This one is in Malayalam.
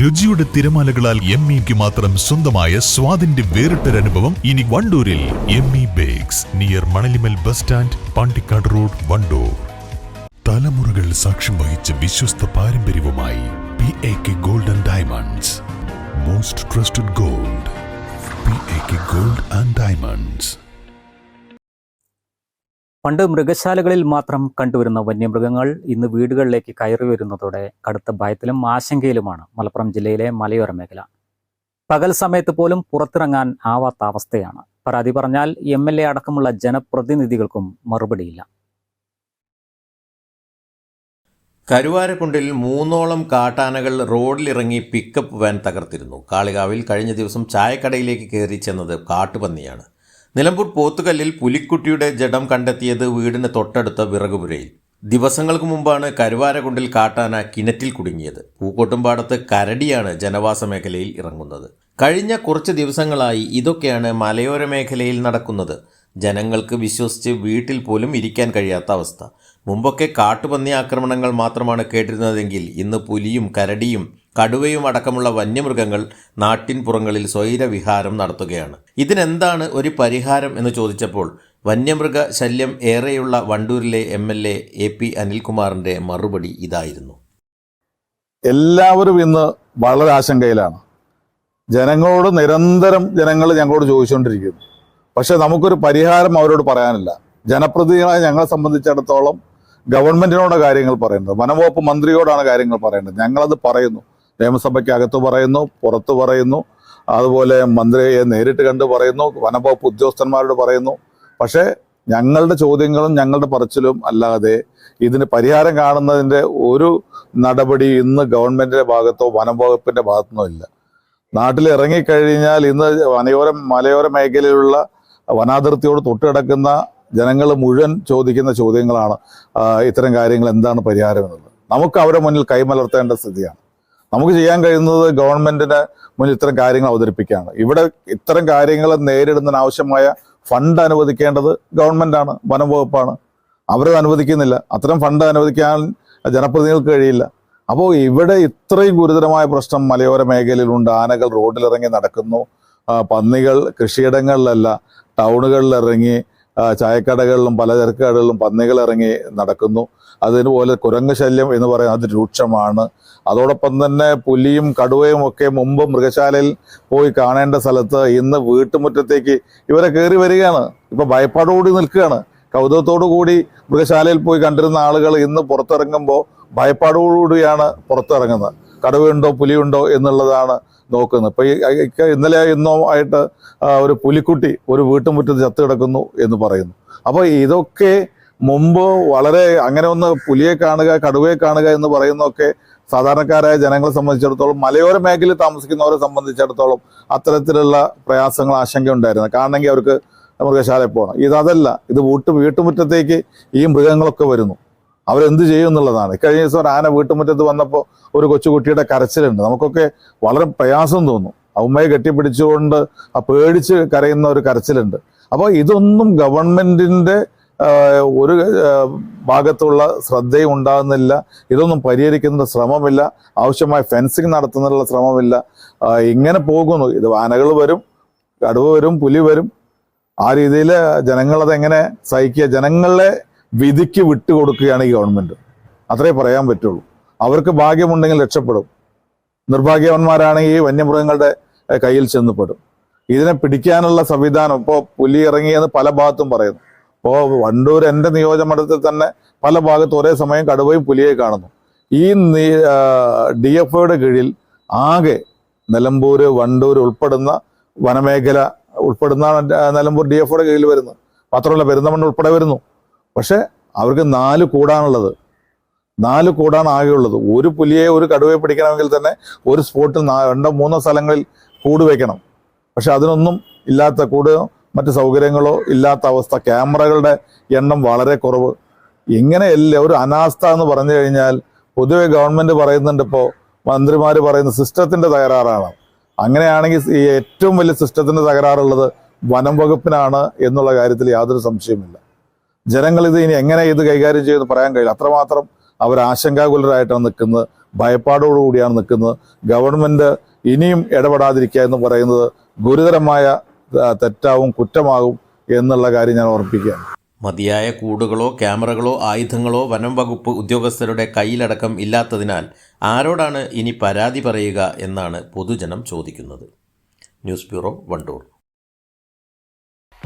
രുചിയുടെ തിരമാലകളാൽ എം ഇക്ക് മാത്രം സ്വന്തമായ സ്വാദിന്റെ വേറിട്ടൊരനുഭവം ഇനി വണ്ടൂരിൽ M E bakes near Manalimal bus stand Pandikkad road Wandoor. തലമുറകൾ സാക്ഷ്യം വഹിച്ച വിശ്വസ്ത പാരമ്പര്യവുമായി P A K gold and diamonds most trusted gold P A K gold and diamonds പണ്ട് മൃഗശാലകളിൽ മാത്രം കണ്ടുവരുന്ന വന്യമൃഗങ്ങൾ ഇന്ന് വീടുകളിലേക്ക് കയറി വരുന്നതോടെ കടുത്ത ഭയത്തിലും ആശങ്കയിലുമാണ് മലപ്പുറം ജില്ലയിലെ മലയോര മേഖല. പകൽ സമയത്ത് പോലും പുറത്തിറങ്ങാൻ ആവാത്ത അവസ്ഥയാണ്. പരാതി പറഞ്ഞാൽ എം എൽ എ അടക്കമുള്ള ജനപ്രതിനിധികൾക്കും മറുപടിയില്ല. കരുവാരക്കുണ്ടിൽ മൂന്നോളം കാട്ടാനകൾ റോഡിലിറങ്ങി പിക്കപ്പ് വാൻ തകർത്തിരുന്നു. കാളികാവിൽ കഴിഞ്ഞ ദിവസം ചായക്കടയിലേക്ക് കയറി ചെന്നത് കാട്ടുപന്നിയാണ്. നിലമ്പൂർ പോത്തുകല്ലിൽ പുലിക്കുട്ടിയുടെ ജഡം കണ്ടെത്തിയത് വീടിന് തൊട്ടടുത്ത വിറകുപുരയിൽ. ദിവസങ്ങൾക്ക് മുമ്പാണ് കരുവാരകുണ്ടിൽ കാട്ടാന കിണറ്റിൽ കുടുങ്ങിയത്. പൂക്കോട്ടുംപാടത്ത് കരടിയാണ് ജനവാസ മേഖലയിൽ ഇറങ്ങുന്നത്. കഴിഞ്ഞ കുറച്ച് ദിവസങ്ങളായി ഇതൊക്കെയാണ് മലയോര മേഖലയിൽ നടക്കുന്നത്. ജനങ്ങൾക്ക് വിശ്വസിച്ച് വീട്ടിൽ പോലും ഇരിക്കാൻ കഴിയാത്ത അവസ്ഥ. മുമ്പൊക്കെ കാട്ടുപന്നി ആക്രമണങ്ങൾ മാത്രമാണ് കേട്ടിരുന്നതെങ്കിൽ ഇന്ന് പുലിയും കരടിയും കടുവയും അടക്കമുള്ള വന്യമൃഗങ്ങൾ നാട്ടിൻപുറങ്ങളിൽ സ്വൈരവിഹാരം നടത്തുകയാണ്. ഇതിനെന്താണ് ഒരു പരിഹാരം എന്ന് ചോദിച്ചപ്പോൾ വന്യമൃഗ ശല്യം ഏറെയുള്ള വണ്ടൂരിലെ M L A A P അനിൽകുമാറിന്റെ മറുപടി ഇതായിരുന്നു. എല്ലാവരും ഇന്ന് വളരെ ആശങ്കയിലാണ്. ജനങ്ങളോട് നിരന്തരം ജനങ്ങൾ ഞങ്ങളോട് ചോദിച്ചുകൊണ്ടിരിക്കുന്നു. പക്ഷെ നമുക്കൊരു പരിഹാരം അവരോട് പറയാനില്ല. ജനപ്രതിനിധികളായ ഞങ്ങളെ സംബന്ധിച്ചിടത്തോളം ഗവൺമെന്റിനോട് കാര്യങ്ങൾ പറയുന്നത്. വനംവകുപ്പ് മന്ത്രിയോടാണ് കാര്യങ്ങൾ പറയേണ്ടത് ഞങ്ങളത് പറയുന്നു. നിയമസഭയ്ക്ക് അകത്ത് പറയുന്നു പുറത്ത് പറയുന്നു. അതുപോലെ മന്ത്രിയെ നേരിട്ട് കണ്ട് പറയുന്നു വനംവകുപ്പ് ഉദ്യോഗസ്ഥന്മാരോട് പറയുന്നു. പക്ഷേ ഞങ്ങളുടെ ചോദ്യങ്ങളും ഞങ്ങളുടെ പറച്ചിലും അല്ലാതെ ഇതിന് പരിഹാരം കാണുന്നതിന്റെ ഒരു നടപടി ഇന്ന് ഗവൺമെന്റിന്റെ ഭാഗത്തോ വനം വകുപ്പിന്റെ ഭാഗത്തുനിന്നോ ഇല്ല. നാട്ടിൽ ഇറങ്ങിക്കഴിഞ്ഞാൽ ഇന്ന് വനയോര മലയോര മേഖലയിലുള്ള വനാതിർത്തിയോട് തൊട്ടുകിടക്കുന്ന ജനങ്ങൾ മുഴുവൻ ചോദിക്കുന്ന ചോദ്യങ്ങളാണ് ഇത്തരം കാര്യങ്ങൾ എന്താണ് പരിഹാരം എന്നുള്ളത് നമുക്ക് അവരുടെ മുന്നിൽ കൈമലർത്തേണ്ട സ്ഥിതിയാണ്. നമുക്ക് ചെയ്യാൻ കഴിയുന്നത് ഗവൺമെന്റിന് മുന്നിൽ ഇത്തരം കാര്യങ്ങൾ അവതരിപ്പിക്കുകയാണ്. ഇവിടെ ഇത്തരം കാര്യങ്ങൾ നേരിടുന്നതിന് ആവശ്യമായ ഫണ്ട് അനുവദിക്കേണ്ടത് ഗവൺമെന്റാണ് വനം വകുപ്പാണ്. അവരത് അനുവദിക്കുന്നില്ല. അത്തരം ഫണ്ട് അനുവദിക്കാൻ ജനപ്രതിനിധികൾക്ക് കഴിയില്ല. അപ്പോൾ ഇവിടെ ഇത്രയും ഗുരുതരമായ പ്രശ്നം മലയോര മേഖലയിലുണ്ട്. ആനകൾ റോഡിലിറങ്ങി നടക്കുന്നു. പന്നികൾ കൃഷിയിടങ്ങളിലല്ല ആ, ചായക്കടകളിലും പലചരക്ക് കടകളിലും പന്നികൾ ഇറങ്ങി നടക്കുന്നു. അതുപോലെ കുരങ്ങ് ശല്യം എന്ന് പറയുന്നത് അത് രൂക്ഷമാണ്. അതോടൊപ്പം തന്നെ പുലിയും കടുവയും ഒക്കെ മുമ്പ് മൃഗശാലയിൽ പോയി കാണേണ്ട സ്ഥലത്ത് ഇന്ന് വീട്ടുമുറ്റത്തേക്ക് ഇവരെ കയറി വരികയാണ്. ഇപ്പൊ ഭയപ്പാടോടി നിൽക്കുകയാണ്. കൗതുകത്തോടു കൂടി മൃഗശാലയിൽ പോയി കണ്ടിരുന്ന ആളുകൾ ഇന്ന് പുറത്തിറങ്ങുമ്പോൾ ഭയപ്പാടോടുകൂടിയാണ് പുറത്തിറങ്ങുന്നത്. കടുവയുണ്ടോ പുലിയുണ്ടോ എന്നുള്ളതാണ് നോക്കുന്നത്. ഇപ്പൊ ഈ ഇന്നലെ ഇന്നോ ആയിട്ട് ഒരു പുലിക്കുട്ടി ഒരു വീട്ടുമുറ്റത്ത് ചത്തു കിടക്കുന്നു എന്ന് പറയുന്നു. അപ്പോൾ ഇതൊക്കെ മുമ്പ് വളരെ അങ്ങനെ ഒന്ന് പുലിയെ കാണുക കടുവയെ കാണുക എന്ന് പറയുന്നതൊക്കെ സാധാരണക്കാരായ ജനങ്ങളെ സംബന്ധിച്ചിടത്തോളം മലയോര മേഖലയിൽ താമസിക്കുന്നവരെ സംബന്ധിച്ചിടത്തോളം അത്തരത്തിലുള്ള പ്രയാസങ്ങൾ ആശങ്ക ഉണ്ടായിരുന്നു. കാണണമെങ്കിൽ അവർക്ക് മൃഗശാലയിൽ പോകണം. ഇതല്ല ഇത് വീട്ടു വീട്ടുമുറ്റത്തേക്ക് ഈ മൃഗങ്ങളൊക്കെ വരുന്നു. അവരെന്ത് ചെയ്യും എന്നുള്ളതാണ്. കഴിഞ്ഞ ദിവസം ഒരു ആന വീട്ടുമുറ്റത്ത് വന്നപ്പോൾ ഒരു കൊച്ചുകുട്ടിയുടെ കരച്ചിലുണ്ട്. നമുക്കൊക്കെ വളരെ പ്രയാസം തോന്നും. അമ്മയെ കെട്ടിപ്പിടിച്ചുകൊണ്ട് ആ പേടിച്ച് കരയുന്ന ഒരു കരച്ചിലുണ്ട്. അപ്പോൾ ഇതൊന്നും ഗവൺമെന്റിന്റെ ഒരു ഭാഗത്തുള്ള ശ്രദ്ധയും ഉണ്ടാകുന്നില്ല. ഇതൊന്നും പരിഹരിക്കുന്ന ശ്രമമില്ല. ആവശ്യമായ ഫെൻസിങ് നടത്തുന്നതിനുള്ള ശ്രമമില്ല. ഇങ്ങനെ പോകുന്നു. ഇത് ആനകൾ വരും കടുവ വരും പുലി വരും. ആ രീതിയിൽ ജനങ്ങളത് എങ്ങനെ സഹിക്കുക? ജനങ്ങളെ വിധിക്ക് വിട്ടുകൊടുക്കുകയാണ് ഈ ഗവൺമെന്റ്. അത്രേ പറയാൻ പറ്റുള്ളൂ. അവർക്ക് ഭാഗ്യമുണ്ടെങ്കിൽ രക്ഷപ്പെടും. നിർഭാഗ്യവന്മാരാണെങ്കിൽ വന്യമൃഗങ്ങളുടെ കയ്യിൽ ചെന്നപ്പെടും ഇതിനെ പിടിക്കാനുള്ള സംവിധാനം ഇപ്പോൾ പുലി ഇറങ്ങിയെന്ന് പല ഭാഗത്തും പറയുന്നു. ഇപ്പോൾ വണ്ടൂർ എന്റെ നിയോജകമണ്ഡലത്തിൽ തന്നെ പല ഭാഗത്തും ഒരേ സമയം കടുവയും പുലിയെ കാണുന്നു. ഈ ഡി എഫ് ഒയുടെ കീഴിൽ ആകെ നിലമ്പൂർ വണ്ടൂർ ഉൾപ്പെടുന്ന വനമേഖല ഉൾപ്പെടുന്ന നിലമ്പൂർ ഡി എഫ് ഒയുടെ കീഴിൽ വരുന്നു. മാത്രമല്ല പെരുന്തമണ്ണ ഉൾപ്പെടെ വരുന്നു. പക്ഷെ അവർക്ക് നാല് കൂടാനുള്ളത് നാല് കൂടാണ് ആകെയുള്ളത് ഒരു പുലിയെ ഒരു കടുവയെ പിടിക്കണമെങ്കിൽ തന്നെ ഒരു സ്പോട്ടിൽ രണ്ടോ മൂന്നോ സ്ഥലങ്ങളിൽ കൂട് വയ്ക്കണം പക്ഷെ അതിനൊന്നും ഇല്ലാത്ത കൂട് മറ്റ് സൗകര്യങ്ങളോ ഇല്ലാത്ത അവസ്ഥ ക്യാമറകളുടെ എണ്ണം വളരെ കുറവ്. ഇങ്ങനെയല്ല ഒരു അനാസ്ഥ എന്ന് പറഞ്ഞു കഴിഞ്ഞാൽ പൊതുവെ ഗവൺമെന്റ് പറയുന്നുണ്ട് ഇപ്പോൾ മന്ത്രിമാർ പറയുന്ന സിസ്റ്റത്തിന്റെ തകരാറാണ്. അങ്ങനെയാണെങ്കിൽ ഏറ്റവും വലിയ സിസ്റ്റത്തിന്റെ തകരാറുള്ളത് വനം വകുപ്പിനാണ് എന്നുള്ള കാര്യത്തിൽ യാതൊരു സംശയവുമില്ല. ജനങ്ങൾ ഇത് ഇനി എങ്ങനെ ഇത് കൈകാര്യം ചെയ്യുമെന്ന് പറയാൻ കഴിയില്ല. അത്രമാത്രം അവർ ആശങ്കാകുലരായിട്ടാണ് നിൽക്കുന്നത്. ഭയപ്പാടോടുകൂടിയാണ് നിൽക്കുന്നത്. ഗവൺമെന്റ് ഇനിയും ഇടപെടാതിരിക്കുക എന്ന് പറയുന്നത് ഗുരുതരമായ തെറ്റാവും കുറ്റമാകും എന്നുള്ള കാര്യം ഞാൻ ഓർപ്പിക്കുകയാണ്. മതിയായ കൂടുകളോ ക്യാമറകളോ ആയുധങ്ങളോ വനം വകുപ്പ് ഉദ്യോഗസ്ഥരുടെ കയ്യിലടക്കം ഇല്ലാത്തതിനാൽ ആരോടാണ് ഇനി പരാതി പറയുക എന്നാണ് പൊതുജനം ചോദിക്കുന്നത്. News bureau Wandoor.